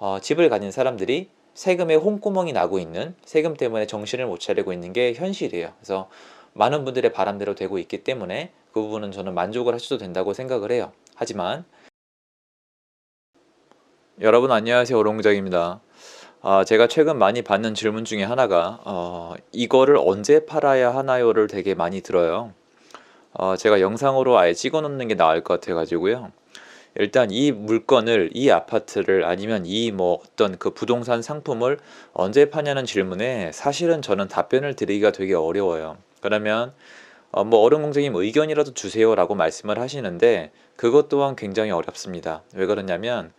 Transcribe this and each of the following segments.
어, 집을 가진 사람들이 세금에 홍구멍이 나고 있는 세금 때문에 정신을 못 차리고 있는 게 현실이에요. 그래서 많은 분들의 바람대로 되고 있기 때문에 그 부분은 저는 만족을 하셔도 된다고 생각을 해요. 하지만 여러분 안녕하세요 오롱부장입니다. 아, 제가 최근 많이 받는 질문 중에 하나가 어, 이거를 언제 팔아야 하나요를 되게 많이 들어요. 어, 제가 영상으로 아예 찍어 놓는 게 나을 것 같아 가지고요. 일단 이 물건을 이 아파트를 아니면 이 뭐 어떤 그 부동산 상품을 언제 파냐는 질문에 사실은 저는 답변을 드리기가 되게 어려워요. 그러면 어, 뭐 어른 공장님 의견이라도 주세요라고 말씀을 하시는데 그것 또한 굉장히 어렵습니다. 왜 그러냐면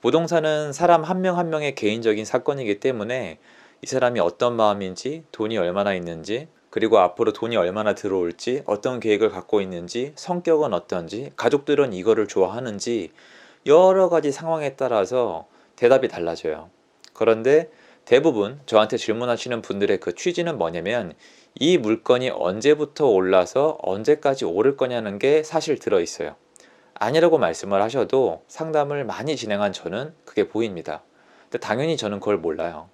부동산은 사람 한 명한 명의 개인적인 사건이기 때문에 이 사람이 어떤 마음인지 돈이 얼마나 있는지 그리고 앞으로 돈이 얼마나 들어올지 어떤 계획을 갖고 있는지 성격은 어떤지 가족들은 이거를 좋아하는지 여러 가지 상황에 따라서 대답이 달라져요. 그런데 대부분 저한테 질문하시는 분들의 그 취지는 뭐냐면 이 물건이 언제부터 올라서 언제까지 오를 거냐는 게 사실 들어 있어요. 아니라고 말씀을 하셔도 상담을 많이 진행한 저는 그게 보입니다. 근데 당연히 저는 그걸 몰라요.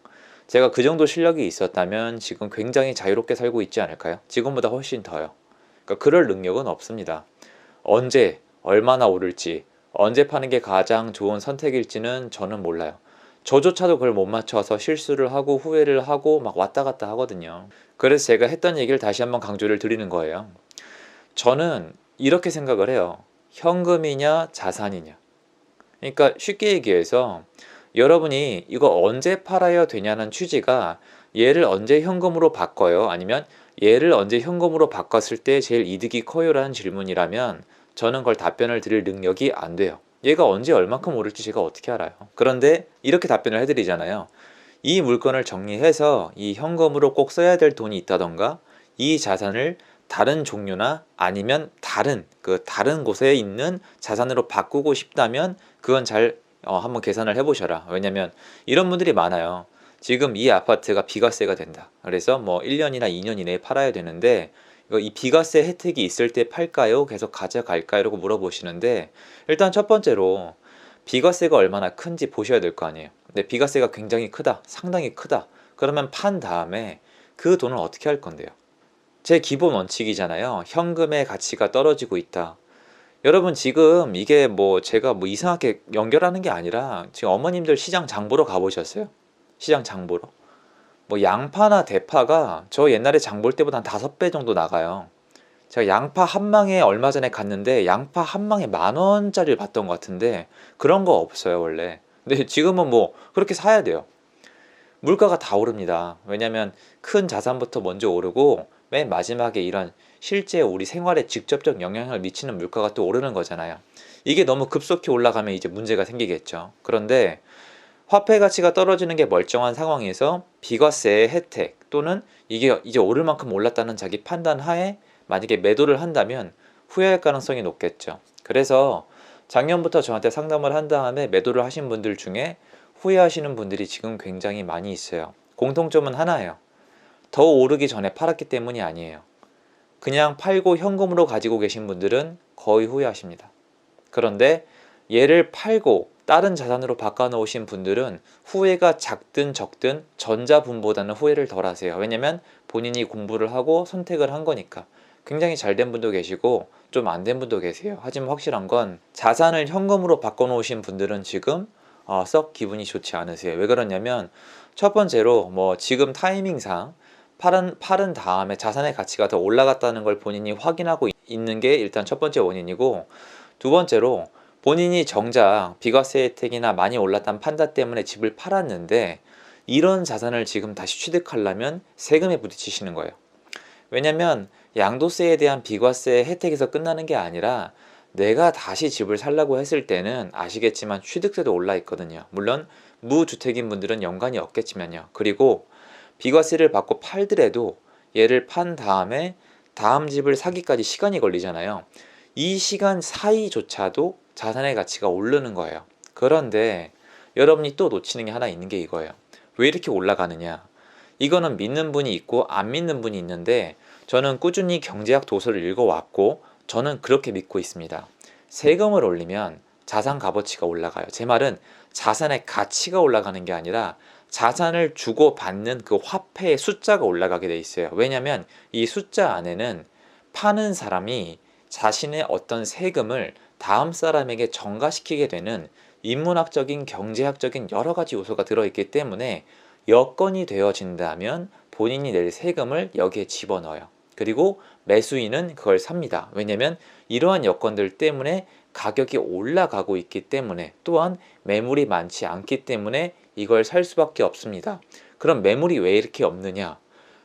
제가 그 정도 실력이 있었다면 지금 굉장히 자유롭게 살고 있지 않을까요? 지금보다 훨씬 더요. 그러니까 그럴 능력은 없습니다. 언제, 얼마나 오를지, 언제 파는 게 가장 좋은 선택일지는 저는 몰라요. 저조차도 그걸 못 맞춰서 실수를 하고 후회를 하고 막 왔다 갔다 하거든요. 그래서 제가 했던 얘기를 다시 한번 강조를 드리는 거예요. 저는 이렇게 생각을 해요. 현금이냐 자산이냐. 그러니까 쉽게 얘기해서 여러분이 이거 언제 팔아야 되냐는 취지가 얘를 언제 현금으로 바꿔요? 아니면 얘를 언제 현금으로 바꿨을 때 제일 이득이 커요라는 질문이라면 저는 그걸 답변을 드릴 능력이 안 돼요. 얘가 언제 얼만큼 오를지 제가 어떻게 알아요? 그런데 이렇게 답변을 해드리잖아요. 이 물건을 정리해서 이 현금으로 꼭 써야 될 돈이 있다던가 이 자산을 다른 종류나 아니면 다른 그 다른 곳에 있는 자산으로 바꾸고 싶다면 그건 잘 어, 한번 계산을 해보셔라. 왜냐면 이런 분들이 많아요. 지금 이 아파트가 비과세가 된다. 그래서 뭐 1년이나 2년 이내에 팔아야 되는데 이 비과세 혜택이 있을 때 팔까요? 계속 가져갈까요? 라고 물어보시는데 일단 첫 번째로 비과세가 얼마나 큰지 보셔야 될 거 아니에요. 근데 비과세가 굉장히 크다. 상당히 크다. 그러면 판 다음에 그 돈을 어떻게 할 건데요? 제 기본 원칙이잖아요. 현금의 가치가 떨어지고 있다. 여러분 지금 이게 뭐 제가 뭐 이상하게 연결하는 게 아니라 지금 어머님들 시장 장 보러 가보셨어요? 시장 장 보러? 뭐 양파나 대파가 저 옛날에 장 볼 때보다 한 다섯 배 정도 나가요. 제가 양파 한 망에 얼마 전에 갔는데 양파 한 망에 만 원짜리를 봤던 것 같은데 그런 거 없어요 원래. 근데 지금은 뭐 그렇게 사야 돼요. 물가가 다 오릅니다. 왜냐하면 큰 자산부터 먼저 오르고 맨 마지막에 이런 실제 우리 생활에 직접적 영향을 미치는 물가가 또 오르는 거잖아요. 이게 너무 급속히 올라가면 이제 문제가 생기겠죠. 그런데 화폐 가치가 떨어지는 게 멀쩡한 상황에서 비과세의 혜택 또는 이게 이제 오를 만큼 올랐다는 자기 판단 하에 만약에 매도를 한다면 후회할 가능성이 높겠죠. 그래서 작년부터 저한테 상담을 한 다음에 매도를 하신 분들 중에 후회하시는 분들이 지금 굉장히 많이 있어요. 공통점은 하나예요. 더 오르기 전에 팔았기 때문이 아니에요. 그냥 팔고 현금으로 가지고 계신 분들은 거의 후회하십니다. 그런데 얘를 팔고 다른 자산으로 바꿔 놓으신 분들은 후회가 작든 적든 전자분보다는 후회를 덜 하세요. 왜냐면 본인이 공부를 하고 선택을 한 거니까. 굉장히 잘 된 분도 계시고 좀 안 된 분도 계세요. 하지만 확실한 건 자산을 현금으로 바꿔 놓으신 분들은 지금 어, 썩 기분이 좋지 않으세요. 왜 그러냐면 첫 번째로 뭐 지금 타이밍상 팔은, 팔은 다음에 자산의 가치가 더 올라갔다는 걸 본인이 확인하고 있는 게 일단 첫 번째 원인이고 두 번째로 본인이 정작 비과세 혜택이나 많이 올랐다는 판단 때문에 집을 팔았는데 이런 자산을 지금 다시 취득하려면 세금에 부딪히시는 거예요. 왜냐면 양도세에 대한 비과세 혜택에서 끝나는 게 아니라 내가 다시 집을 살라고 했을 때는 아시겠지만 취득세도 올라 있거든요. 물론 무주택인 분들은 연관이 없겠지만요. 그리고 비과세를 받고 팔더라도 얘를 판 다음에 다음 집을 사기까지 시간이 걸리잖아요. 이 시간 사이조차도 자산의 가치가 오르는 거예요. 그런데 여러분이 또 놓치는 게 하나 있는 게 이거예요. 왜 이렇게 올라가느냐? 이거는 믿는 분이 있고 안 믿는 분이 있는데 저는 꾸준히 경제학 도서를 읽어왔고 저는 그렇게 믿고 있습니다. 세금을 올리면 자산 값어치가 올라가요. 제 말은 자산의 가치가 올라가는 게 아니라 자산을 주고 받는 그 화폐의 숫자가 올라가게 돼 있어요. 왜냐하면 이 숫자 안에는 파는 사람이 자신의 어떤 세금을 다음 사람에게 전가시키게 되는 인문학적인 경제학적인 여러 가지 요소가 들어있기 때문에 여건이 되어진다면 본인이 낼 세금을 여기에 집어넣어요. 그리고 매수인은 그걸 삽니다. 왜냐하면 이러한 여건들 때문에 가격이 올라가고 있기 때문에 또한 매물이 많지 않기 때문에 이걸 살 수밖에 없습니다. 그럼 매물이 왜 이렇게 없느냐?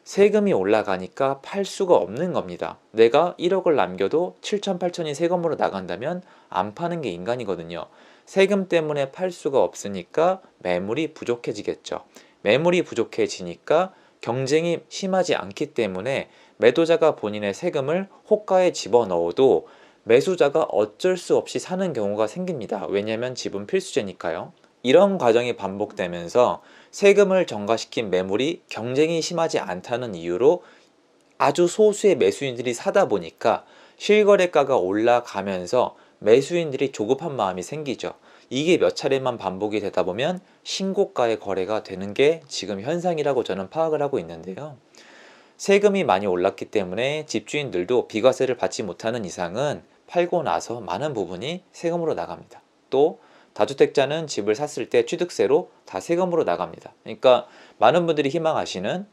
세금이 올라가니까 팔 수가 없는 겁니다. 내가 1억을 남겨도 7천, 8천이 세금으로 나간다면 안 파는 게 인간이거든요. 세금 때문에 팔 수가 없으니까 매물이 부족해지겠죠. 매물이 부족해지니까 경쟁이 심하지 않기 때문에 매도자가 본인의 세금을 호가에 집어넣어도 매수자가 어쩔 수 없이 사는 경우가 생깁니다. 왜냐하면 집은 필수제니까요. 이런 과정이 반복되면서 세금을 전가시킨 매물이 경쟁이 심하지 않다는 이유로 아주 소수의 매수인들이 사다 보니까 실거래가가 올라가면서 매수인들이 조급한 마음이 생기죠. 이게 몇 차례만 반복이 되다 보면 신고가의 거래가 되는 게 지금 현상이라고 저는 파악을 하고 있는데요. 세금이 많이 올랐기 때문에 집주인들도 비과세를 받지 못하는 이상은 팔고 나서 많은 부분이 세금으로 나갑니다. 또 다주택자는 집을 샀을 때 취득세로 다 세금으로 나갑니다. 그러니까 많은 분들이 희망하시는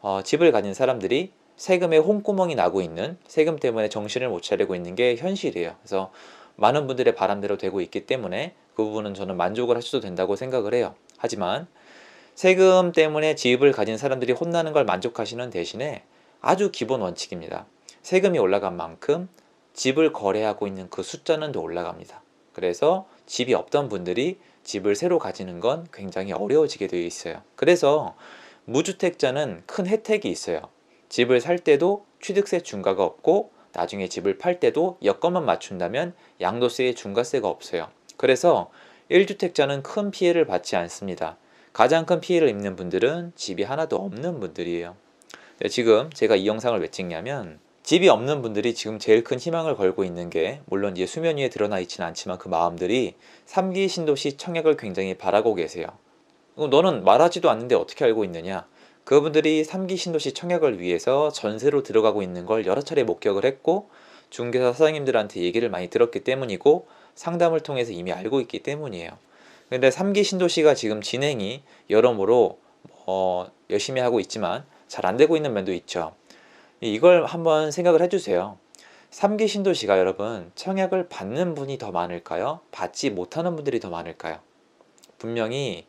어, 집을 가진 사람들이 세금에 홍구멍이 나고 있는 세금 때문에 정신을 못 차리고 있는 게 현실이에요. 그래서 많은 분들의 바람대로 되고 있기 때문에 그 부분은 저는 만족을 하셔도 된다고 생각을 해요. 하지만 세금 때문에 집을 가진 사람들이 혼나는 걸 만족하시는 대신에 아주 기본 원칙입니다. 세금이 올라간 만큼 집을 거래하고 있는 그 숫자는 더 올라갑니다. 그래서 집이 없던 분들이 집을 새로 가지는 건 굉장히 어려워지게 되어 있어요. 그래서 무주택자는 큰 혜택이 있어요. 집을 살 때도 취득세 중과가 없고 나중에 집을 팔 때도 여건만 맞춘다면 양도세의 중과세가 없어요. 그래서 1주택자는 큰 피해를 받지 않습니다. 가장 큰 피해를 입는 분들은 집이 하나도 없는 분들이에요. 네, 지금 제가 이 영상을 왜 찍냐면 집이 없는 분들이 지금 제일 큰 희망을 걸고 있는 게 물론 이제 수면 위에 드러나 있지는 않지만 그 마음들이 3기 신도시 청약을 굉장히 바라고 계세요. 너는 말하지도 않는데 어떻게 알고 있느냐? 그분들이 3기 신도시 청약을 위해서 전세로 들어가고 있는 걸 여러 차례 목격을 했고 중개사 사장님들한테 얘기를 많이 들었기 때문이고 상담을 통해서 이미 알고 있기 때문이에요. 근데 3기 신도시가 지금 진행이 여러모로 어, 열심히 하고 있지만 잘 안 되고 있는 면도 있죠. 이걸 한번 생각을 해주세요. 3기 신도시가 여러분 청약을 받는 분이 더 많을까요? 받지 못하는 분들이 더 많을까요? 분명히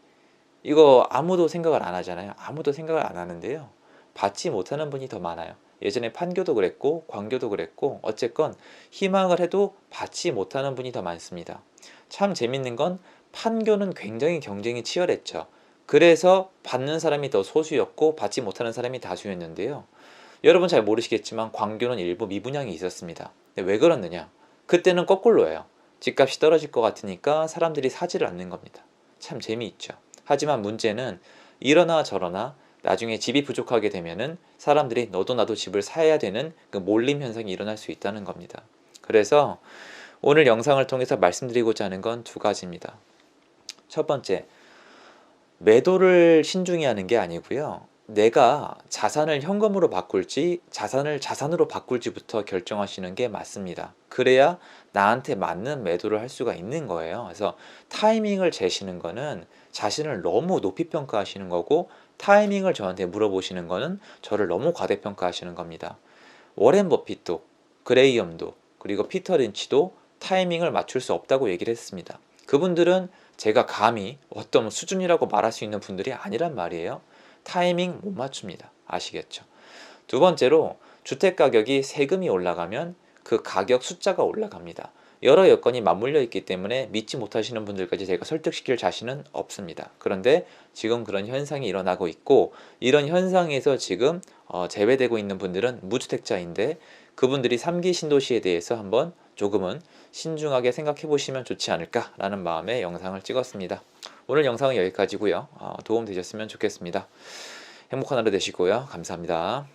이거 아무도 생각을 안 하잖아요. 아무도 생각을 안 하는데요. 받지 못하는 분이 더 많아요. 예전에 판교도 그랬고 광교도 그랬고 어쨌건 희망을 해도 받지 못하는 분이 더 많습니다. 참 재밌는 건 판교는 굉장히 경쟁이 치열했죠. 그래서 받는 사람이 더 소수였고 받지 못하는 사람이 다수였는데요. 여러분 잘 모르시겠지만 광교는 일부 미분양이 있었습니다. 왜 그렇느냐? 그때는 거꾸로예요. 집값이 떨어질 것 같으니까 사람들이 사지를 않는 겁니다. 참 재미있죠. 하지만 문제는 이러나 저러나 나중에 집이 부족하게 되면은 사람들이 너도 나도 집을 사야 되는 그 몰림 현상이 일어날 수 있다는 겁니다. 그래서 오늘 영상을 통해서 말씀드리고자 하는 건 두 가지입니다. 첫 번째, 매도를 신중히 하는 게 아니고요. 내가 자산을 현금으로 바꿀지 자산을 자산으로 바꿀지부터 결정하시는 게 맞습니다. 그래야 나한테 맞는 매도를 할 수가 있는 거예요. 그래서 타이밍을 재시는 거는 자신을 너무 높이 평가하시는 거고 타이밍을 저한테 물어보시는 거는 저를 너무 과대평가하시는 겁니다. 워렌 버핏도 그레이엄도 그리고 피터 린치도 타이밍을 맞출 수 없다고 얘기를 했습니다. 그분들은 제가 감히 어떤 수준이라고 말할 수 있는 분들이 아니란 말이에요. 타이밍 못 맞춥니다. 아시겠죠? 두 번째로 주택 가격이 세금이 올라가면 그 가격 숫자가 올라갑니다. 여러 여건이 맞물려 있기 때문에 믿지 못하시는 분들까지 제가 설득시킬 자신은 없습니다. 그런데 지금 그런 현상이 일어나고 있고 이런 현상에서 지금 어, 제외되고 있는 분들은 무주택자인데 그분들이 3기 신도시에 대해서 한번 조금은 신중하게 생각해 보시면 좋지 않을까라는 마음에 영상을 찍었습니다. 오늘 영상은 여기까지고요. 어, 도움 되셨으면 좋겠습니다. 행복한 하루 되시고요. 감사합니다.